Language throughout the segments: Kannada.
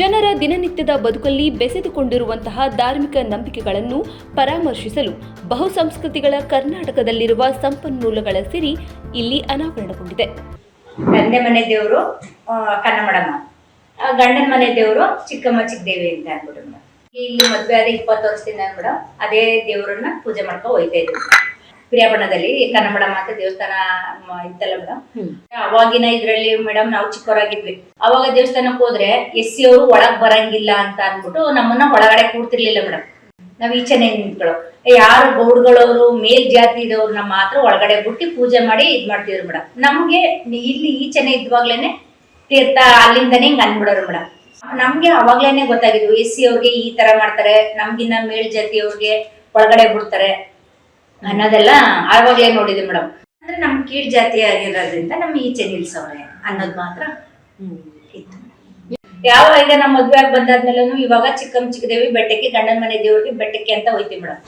ಜನರ ದಿನನಿತ್ಯದ ಬದುಕಲ್ಲಿ ಬೆಸೆದುಕೊಂಡಿರುವಂತಹ ಧಾರ್ಮಿಕ ನಂಬಿಕೆಗಳನ್ನು ಪರಾಮರ್ಶಿಸಲು ಬಹುಸಂಸ್ಕೃತಿಗಳ ಕರ್ನಾಟಕದಲ್ಲಿರುವ ಸಂಪನ್ಮೂಲಗಳ ಸಿರಿ ಇಲ್ಲಿ ಅನಾವರಣಗೊಂಡಿದೆ. ತಂದೆ ಮನೆ ದೇವರು ಕನ್ನಮಡಮ್ಮ ಗಂಡನ ಮನೆ ದೇವರು ಚಿಕ್ಕಮ್ಮ, ಚಿಕ್ಕದೇವಿ ಅಂತ ಅನ್ಬಿಟ್ಟು ಇಲ್ಲಿ ಮದುವೆ ಆದ ಇಪ್ಪತ್ತು ವರ್ಷದಿಂದ ಮೇಡಮ್, ಅದೇ ದೇವರನ್ನ ಪೂಜೆ ಮಾಡ್ಕೊ ಹೋಯ್ತಾ ಇದ್ವಿ ಪ್ರಿಯಾಪಟ್ಟಣದಲ್ಲಿ ಮೇಡಮ್ ಅಂತ ದೇವಸ್ಥಾನ ಇತ್ತಲ್ಲ ಮೇಡಮ್ ಅವಾಗಿನ ಇದ್ರಲ್ಲಿ ಮೇಡಮ್ ನಾವು ಚಿಕ್ಕವರಾಗಿದ್ವಿ ಅವಾಗ ದೇವಸ್ಥಾನಕ್ಕೆ ಹೋದ್ರೆ ಎಸ್ ಸಿ ಅವರು ಒಳಗ್ ಬರಂಗಿಲ್ಲ ಅಂತ ಅಂದ್ಬಿಟ್ಟು ನಮ್ಮನ್ನ ಒಳಗಡೆ ಕೂಡ್ತಿರ್ಲಿಲ್ಲ ಮೇಡಮ್ ನಾವ್ ಈಚೆನೆ ನಿಂತ್ಕೊಳ್ಳೋ ಯಾರು ಗೌಡ್ಗಳವರು ಮೇಲ್ ಜಾತಿದವ್ರನ್ನ ಮಾತ್ರ ಒಳಗಡೆ ಬಿಟ್ಟು ಪೂಜೆ ಮಾಡಿ ಇದ್ ಮಾಡ್ತಿದ್ರು ಮೇಡಮ್ ನಮ್ಗೆ ಇಲ್ಲಿ ಈಚೆನೆ ಇದ್ವಾಗ್ಲೇನೆ ತೀರ್ಥ ಅಲ್ಲಿಂದನೇ ಹಿಂಗ್ ಅನ್ಬಿಡೋರು ಮೇಡಮ್ ನಮ್ಗೆ ಅವಾಗ್ಲೇನೆ ಗೊತ್ತಾಗಿದ್ವು ಎಸ್ ಸಿ ಅವ್ರಿಗೆ ಈ ತರ ಮಾಡ್ತಾರೆ ನಮ್ಗಿನ್ನ ಮೇಲ್ ಜಾತಿಯವ್ರಿಗೆ ಒಳಗಡೆ ಬಿಡ್ತಾರೆ. ಅನ್ನೋದೆಲ್ಲ ಆವಾಗ್ಲೇ ನೋಡಿದೆ ಮೇಡಮ್. ಅಂದ್ರೆ ನಮ್ ಕೀಳ್ ಜಾತಿ ಆಗಿರೋದ್ರಿಂದ ನಮ್ ಈಚೆ ನಿಲ್ಸವ್ರೆ ಅನ್ನೋದ್ ಮಾತ್ರ ಇತ್ತು. ಯಾವ ಈಗ ನಮ್ಮ ಮದ್ವೆ ಆಗಿ ಬಂದಾದ್ಮೇಲೂ ಇವಾಗ ಚಿಕ್ಕಮ್ಮ ಚಿಕ್ಕದೇವಿ ಬೆಟ್ಟಕ್ಕೆ, ಗಂಡನ ಮನೆ ದೇವ್ರಿಗೆ ಬೆಟ್ಟಕ್ಕೆ ಅಂತ ಹೋಯ್ತೀವಿ ಮೇಡಮ್.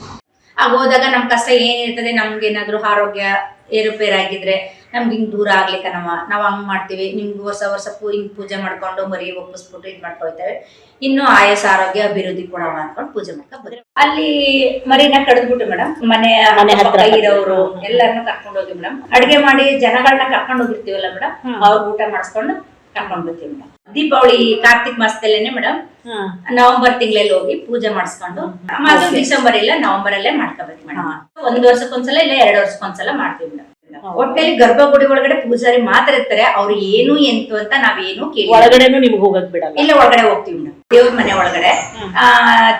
ಆಗ ಹೋದಾಗ ನಮ್ ಕಷ್ಟ ಏನಿರ್ತದೆ, ನಮ್ಗೆ ಏನಾದ್ರು ಆರೋಗ್ಯ ಏರುಪೇರಾಗಿದ್ರೆ ನಮ್ಗೆ ಹಿಂಗ್ ದೂರ ಆಗ್ಲಿಕ್ಕ ನಮ್ಮ ನಾವ್ ಹಂಗ್ ಮಾಡ್ತೀವಿ. ನಿಮ್ಗೆ ವರ್ಷ ವರ್ಷ ಪೂ ಹಿಂಗ್ ಪೂಜೆ ಮಾಡ್ಕೊಂಡು ಮರಿ ಒಪ್ಪಿಸ್ಬಿಟ್ಟು ಇದ್ ಮಾಡ್ಕೊಳ್ತೇವೆ. ಇನ್ನು ಆಯಸ್ ಆರೋಗ್ಯ ಅಭಿವೃದ್ಧಿ ಕೊಡವ ಅನ್ಕೊಂಡು ಪೂಜೆ ಮಾಡ್ಕೊಂಡ್ ಬರೀ ಅಲ್ಲಿ ಮರಿನ ಕಡ್ದ್ಬಿಟ್ಟು ಮೇಡಮ್ ಮನೆ ಮನೆ ಹತ್ರ ಇರೋರು ಎಲ್ಲರನ್ನು ಕರ್ಕೊಂಡು ಹೋಗಿ ಮೇಡಮ್ ಅಡಿಗೆ ಮಾಡಿ ಜನಗಳನ್ನ ಕರ್ಕೊಂಡು ಹೋಗಿರ್ತೀವಲ್ಲ ಮೇಡಮ್ ಅವ್ರ ಊಟ ಮಾಡಿಸ್ಕೊಂಡು ಕರ್ಕೊಂಡ್ ಬರ್ತೀವಿ ಮೇಡಮ್. ದೀಪಾವಳಿ ಕಾರ್ತಿಕ್ ಮಾಸದಲ್ಲೇನೆ ಮೇಡಮ್. ನವೆಂಬರ್ ತಿಂಗಳಲ್ಲಿ ಹೋಗಿ ಪೂಜೆ ಮಾಡಿಸ್ಕೊಂಡು ಅದು ಡಿಸೆಂಬರ್ ಇಲ್ಲ ನವೆಂಬರ್ ಅಲ್ಲೇ ಮಾಡ್ಕೋಬೇಕು ಮೇಡಮ್. ಒಂದ್ ವರ್ಷಕ್ಕೊಂದ್ಸಲ ಇಲ್ಲ ಎರಡು ವರ್ಷಕ್ಕೊಂದ್ಸಲ ಮಾಡ್ತೀವಿ ಮೇಡಮ್. ಒಟ್ಟಲ್ಲಿ ಗರ್ಭಗುಡಿ ಒಳಗಡೆ ಪೂಜಾರಿ ಮಾತ್ರ ಇರ್ತಾರೆ. ಅವ್ರು ಏನು ಎಂತು ಅಂತ ನಾವೇನು ಕೇಳಿ ಒಳಗಡೆನು ನಿಮ್ಗೆ ಹೋಗಕ್ ಬಿಡಲ್ಲ. ಇಲ್ಲ ಒಳಗಡೆ ಹೋಗ್ತೀವಿ ಮೇಡಮ್. ದೇವ್ರ ಮನೆ ಒಳಗಡೆ. ಆ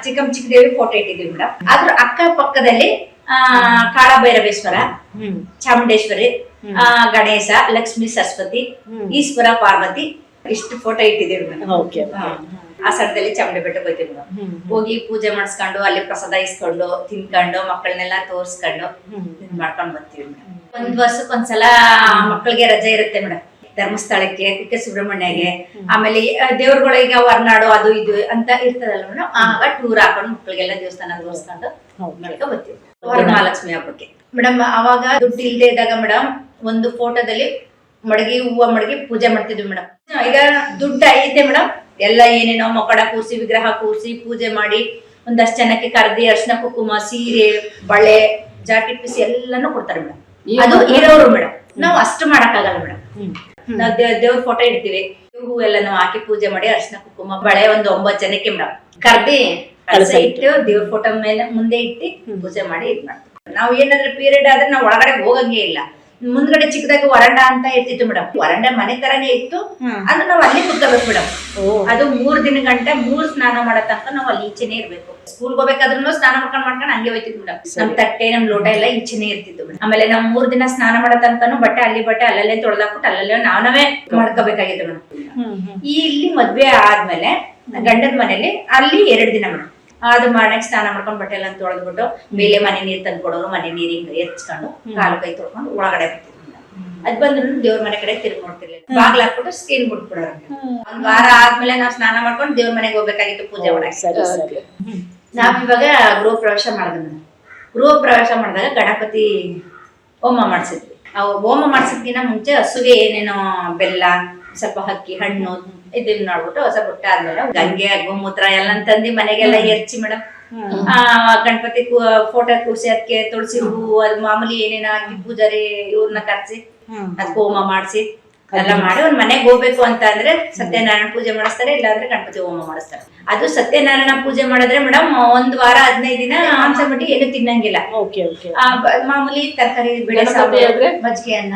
ಚಿಕ್ಕ ದೇವಿ ಫೋಟೋ ಇಟ್ಟಿದೀವಿ ಮೇಡಮ್. ಅದ್ರ ಅಕ್ಕ ಪಕ್ಕದಲ್ಲಿ ಆ ಕಾಳಭೈರವೇಶ್ವರ ಚಾಮುಂಡೇಶ್ವರಿ ಗಣೇಶ ಲಕ್ಷ್ಮಿ ಸರಸ್ವತಿ ಈಶ್ವರ ಪಾರ್ವತಿ ಇಷ್ಟು ಫೋಟೋ ಇಟ್ಟಿದ್ದೀವಿ ಆ ಸಡದಲ್ಲಿ ಚಾಮುಂಡಿ ಬೆಟ್ಟಕ್ಕೆ ಹೋಗ್ತೀವಿ ಹೋಗಿ ಪೂಜೆ ಮಾಡಿಸ್ಕೊಂಡು ಅಲ್ಲಿ ಪ್ರಸಾದ ಇಸ್ಕೊಂಡು ತಿನ್ಕೊಂಡು ಮಕ್ಕಳನ್ನೆಲ್ಲ ತೋರಿಸ್ಕೊಂಡು ಇದ್ ಮಾಡ್ಕೊಂಡ್ ಬರ್ತೀವಿ ಮೇಡಮ್. ಒಂದ್ ವರ್ಷಕ್ಕೊಂದ್ಸಲ ಮಕ್ಕಳಿಗೆ ರಜೆ ಇರುತ್ತೆ ಮೇಡಮ್. ಧರ್ಮಸ್ಥಳಕ್ಕೆ ಕುಕ್ಕೆ ಸುಬ್ರಹ್ಮಣ್ಯಗೆ ಆಮೇಲೆ ದೇವ್ರಗಳಿಗೆ ಹೊರನಾಡು ಅದು ಇದು ಅಂತ ಇರ್ತದಲ್ಲ ಮೇಡಮ್ ಆಗ ಟೂರ್ ಹಾಕೊಂಡು ಮಕ್ಕಳಿಗೆಲ್ಲ ದೇವಸ್ಥಾನ ತೋರಿಸ್ಕೊಂಡು ಬರ್ತೀವಿ ಮಹಾಲಕ್ಷ್ಮಿ ಹಬ್ಬಕ್ಕೆ. ಮೇಡಮ್ ಅವಾಗ ದುಡ್ಡು ಇಲ್ಲದೆ ಇದ್ದಾಗ ಮೇಡಮ್ ಒಂದು ಫೋಟೋದಲ್ಲಿ ಮಡಗಿ ಹೂವ ಮಡಗಿ ಪೂಜೆ ಮಾಡ್ತಿದ್ವಿ ಮೇಡಮ್ ಈಗ ದುಡ್ಡು ಐತೆ ಮೇಡಮ್ ಎಲ್ಲ ಏನೇನೋ ಮಕಡ ಕೂರಿಸಿ ವಿಗ್ರಹ ಕೂರಿಸಿ ಪೂಜೆ ಮಾಡಿ ಒಂದಷ್ಟು ಜನಕ್ಕೆ ಕರ್ದಿ ಅರ್ಶನ ಕುಕುಮ ಸೀರೆ ಬಳೆ ಜಾಕೆಟ್ ಪೀಸ್ ಎಲ್ಲಾನು ಕೊಡ್ತಾರೆ ಮೇಡಮ್ ಅದು ಇರೋರು ಮೇಡಮ್ ನಾವು ಅಷ್ಟು ಮಾಡಕ್ಕಾಗಲ್ಲ ಮೇಡಮ್ ನಾವು ದೇವ್ರ ಫೋಟೋ ಇಡ್ತೀವಿ. ಹೂ ನಾವು ಹಾಕಿ ಪೂಜೆ ಮಾಡಿ ಅರ್ಶನ ಕುಕುಮ ಬಳೆ ಒಂದು ಒಂಬತ್ತು ಜನಕ್ಕೆ ಮೇಡಮ್ ಕರ್ದಿ ಕಳಸ ಇಟ್ಟು ದೇವ್ರ ಫೋಟೋ ಮೇಲೆ ಮುಂದೆ ಇಟ್ಟು ಪೂಜೆ ಮಾಡಿ ಇದ್ ಮಾಡ್ತೀವಿ. ನಾವು ಏನಾದ್ರೆ ಪೀರಿಯಡ್ ಆದ್ರೆ ನಾವು ಒಳಗಡೆ ಹೋಗಂಗೆ ಇಲ್ಲ. ಮುಂದ್ಗಡೆ ಚಿಕ್ಕದಾಗಿ ವರಂಡ ಅಂತ ಇರ್ತಿತ್ತು ಮೇಡಮ್ ವರಂಡ ಮನೆ ತರನೇ ಇತ್ತು. ಅದು ನಾವ್ ಅಲ್ಲಿ ಕುತ್ಕೋಬೇಕು ಮೇಡಮ್ ಅದು ಮೂರ್ ದಿನ ಗಂಟೆ ಮೂರ್ ಸ್ನಾನ ಮಾಡೋ ತನಕ ನಾವ್ ಅಲ್ಲಿ ಈಚೆನೆ ಇರ್ಬೇಕು. ಸ್ಕೂಲ್ ಹೋಗ್ಬೇಕಾದ್ರೂ ಸ್ನಾನ ಮಾಡ್ಕೊಂಡ್ ಮಾಡ್ಕೊಂಡು ಹಂಗೆ ಹೋಯ್ತಿದ್ವಿ ಮೇಡಮ್ ನಮ್ ತಟ್ಟೆ ನಮ್ ಲೋಟ ಎಲ್ಲ ಈಚೆನೆ ಇರ್ತಿತ್ತು ಮೇಡಮ್ ಆಮೇಲೆ ನಾವ್ ಮೂರ್ ದಿನ ಸ್ನಾನ ಮಾಡೋ ತನಕನು ಬಟ್ಟೆ ಅಲ್ಲಿ ಬಟ್ಟೆ ಅಲ್ಲಲ್ಲೇ ತೊಳೆದಾಕ್ಬಿಟ್ಟು ಅಲ್ಲಲ್ಲೇ ನಾನವೇ ನಾವೇ ಮಾಡ್ಕೋಬೇಕಾಗಿತ್ತು ಮೇಡಮ್ ಈ ಇಲ್ಲಿ ಮದ್ವೆ ಆದ್ಮೇಲೆ ಗಂಡದ ಮನೇಲಿ ಅಲ್ಲಿ ಎರಡ್ ದಿನ ಮೇಡಮ್ ಅದು ಮಾಡಕ್ ಸ್ನಾನ ಮಾಡ್ಕೊಂಡು ಬಟ್ಟೆ ಎಲ್ಲ ತೊಳೆದ್ಬಿಟ್ಟು ಮೇಲೆ ಮನೆ ನೀರ್ ತಂದು ಕೊಡೋರು ಮನೆ ನೀರ್ ಹಿಂಗ್ ಎಚ್ಕೊಂಡು ಕಾಲು ಕೈ ತೊಳ್ಕೊಂಡು ಒಳಗಡೆ ಅದ್ ಬಂದ್ರು ದೇವ್ರ ಮನೆ ಕಡೆ ತಿರುಗಿ ನೋಡ್ತಿರ್ಲಿಲ್ಲ. ಬಾಗ್ಲ ಹಾಕ್ಬಿಟ್ಟು ಸ್ಕ್ರೀನ್ ಬಿಟ್ಬಿಡೋರು. ಒಂದ್ ವಾರ ಆದ್ಮೇಲೆ ನಾವ್ ಸ್ನಾನ ಮಾಡ್ಕೊಂಡು ದೇವ್ರ ಮನೆಗೆ ಹೋಗ್ಬೇಕಾಗಿತ್ತು ಪೂಜೆ ಮಾಡಕ್ಕೆ. ನಾವ್ ಇವಾಗ ಗೃಹ ಪ್ರವೇಶ ಮಾಡಿದ್ವಿ ಗೃಹ ಪ್ರವೇಶ ಮಾಡಿದಾಗ ಗಣಪತಿ ಹೋಮ ಮಾಡ್ಸಿದ್ವಿ. ಆ ಹೋಮ ಮಾಡ್ಸೋದ್ಕಿಂತ ಮುಂಚೆ ಹಸುಗೆ ಏನೇನೋ ಬೆಲ್ಲ ಸ್ವಲ್ಪ ಹಕ್ಕಿ ಹಣ್ಣು ಇದನ್ನ ನೋಡ್ಬಿಟ್ಟು ಹೊಸ ಬುಟ್ಟ ಆದ್ಮೇಲೆ ಗಂಗೆ ಗೋಮೂತ್ರ ಎಲ್ಲ ತಂದಿ ಮನೆಗೆಲ್ಲ ಎರ್ಚಿ ಮೇಡಮ್ ಆ ಗಣಪತಿ ಫೋಟೋ ಕೂರ್ಸಿ ಅದಕ್ಕೆ ತುಳಸಿ ಹೂವು ಅದ್ ಮಾಮೂಲಿ ಏನೇನ ಹಾಕಿ ಪೂಜಾರಿ ಇವ್ರನ್ನ ಕರ್ಸಿ ಅದಕ್ಕೆ ಹೋಮ ಮಾಡಿಸಿ. ಎಲ್ಲ ಮಾಡಿ ಒಂದ್ ಮನೆಗೆ ಹೋಗ್ಬೇಕು ಅಂತ ಅಂದ್ರೆ ಸತ್ಯನಾರಾಯಣ ಪೂಜೆ ಮಾಡಿಸ್ತಾರೆ ಇಲ್ಲಾಂದ್ರೆ ಗಣಪತಿ ಹೋಮ ಮಾಡಿಸ್ತಾರೆ. ಅದು ಸತ್ಯನಾರಾಯಣ ಪೂಜೆ ಮಾಡಿದ್ರೆ ಮೇಡಮ್ ಒಂದ್ ವಾರ ಹದಿನೈದು ದಿನ ಮಾಂಸ ಬಿಟ್ಟು ಏನು ತಿನ್ನಂಗಿಲ್ಲ. ಮಾಮೂಲಿ ತರಕಾರಿ ಬೆಳೆ ಗಣಪತಿ ಆದ್ರೆ? ಮಜ್ಜಿಗೆ ಅನ್ನ.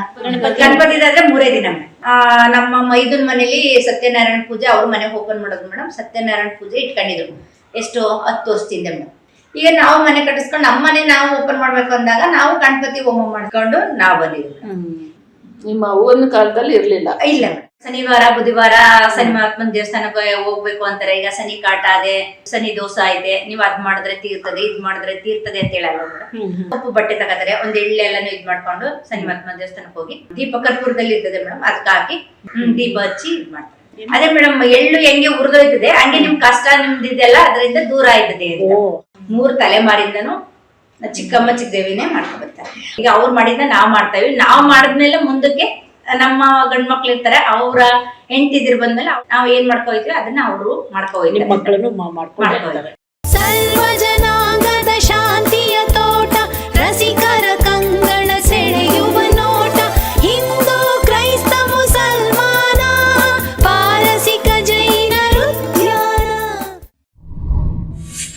ಗಣಪತಿದಾದ್ರೆ ಮೂರೇ ದಿನ ಆ, ನಮ್ಮ ಮೈದನ್ ಮನೇಲಿ ಸತ್ಯನಾರಾಯಣ ಪೂಜೆ ಅವ್ರ ಮನೆಗೆ ಓಪನ್ ಮಾಡೋದು ಮೇಡಮ್. ಸತ್ಯನಾರಾಯಣ ಪೂಜೆ ಇಟ್ಕೊಂಡಿದ್ರು. ಎಷ್ಟು ಹತ್ತು ವರ್ಷದಿಂದ ಮೇಡಮ್. ಈಗ ನಾವು ಮನೆ ಕಟ್ಟಿಸ್ಕೊಂಡು ನಮ್ಮ ಮನೆ ನಾವು ಓಪನ್ ಮಾಡ್ಬೇಕು ಅಂದಾಗ ನಾವು ಗಣಪತಿ ಹೋಮ ಮಾಡ್ಕೊಂಡು ನಾವು ಬಂದಿದ್ವಿ ನಿಮ್ಮ ಊರಿನ ಕಾಲದಲ್ಲಿ ಇರ್ಲಿಲ್ಲ. ಇಲ್ಲ ಶನಿವಾರ ಬುಧವಾರ ಶನಿ ಮಹಾತ್ಮನ ದೇವಸ್ಥಾನಕ್ಕೆ ಹೋಗ್ಬೇಕು ಅಂತಾರೆ. ಈಗ ಶನಿ ಕಾಟ ಅದೇ ಶನಿ ದೋಷ ಐತೆ ನೀವ್ ಅದ್ ಮಾಡಿದ್ರೆ ತೀರ್ತದೆ ಇದ್ ಮಾಡಿದ್ರೆ ತೀರ್ತದೆ ಅಂತ ಹೇಳಲ್ಲ ಕಪ್ಪು ಬಟ್ಟೆ ತಗೋತಾರೆ. ಒಂದ್ ಎಳ್ಳೆ ಎಲ್ಲಾನು ಇದ್ ಮಾಡ್ಕೊಂಡು ಶನಿ ಮಹಾತ್ಮನ ದೇವಸ್ಥಾನಕ್ಕೆ ಹೋಗಿ ದೀಪ ಕರ್ಪೂರದಲ್ಲಿ ಇರ್ತದೆ ಮೇಡಮ್ ಅದಕ್ಕೆ ಹಾಕಿ ಹ್ಮ್, ದೀಪ ಹಚ್ಚಿ ಇದ್ ಮಾಡ್ತಾರೆ. ಅದೇ ಮೇಡಮ್ ಎಳ್ಳು ಹೆಂಗೆ ಉರಿದೋಯ್ತದೆ ಹಂಗೆ ನಿಮ್ ಕಷ್ಟ ನಿಮ್ದು ಇದೆಲ್ಲ ಅದರಿಂದ ದೂರ ಆಯ್ತದೆ. ಮೂರ್ ತಲೆಮಾರಿಂದನು ಚಿಕ್ಕಮ್ಮ ಚಿಕ್ಕದೇವಿನೇ ಮಾಡ್ಕೊಬರ್ತಾರೆ ಈಗ ಅವ್ರು ಮಾಡಿದ್ನ ನಾವ್ ಮಾಡ್ತೇವೆ ನಾವ್ ಮಾಡಿದ್ಮೇಲೆ ಮುಂದಕ್ಕೆ ನಮ್ಮ ಗಂಡ್ ಮಕ್ಳು ಇರ್ತಾರೆ ಅವ್ರ ಹೆಂಡತಿದಿರ್ ಬಂದ್ಮೇಲೆ ನಾವ್ ಏನ್ ಮಾಡ್ಕೋ ಅದನ್ನ ಅವರು ಮಾಡ್ಕೊ ಮಕ್ಕಳನ್ನು ಮಾಡ್ಕೊ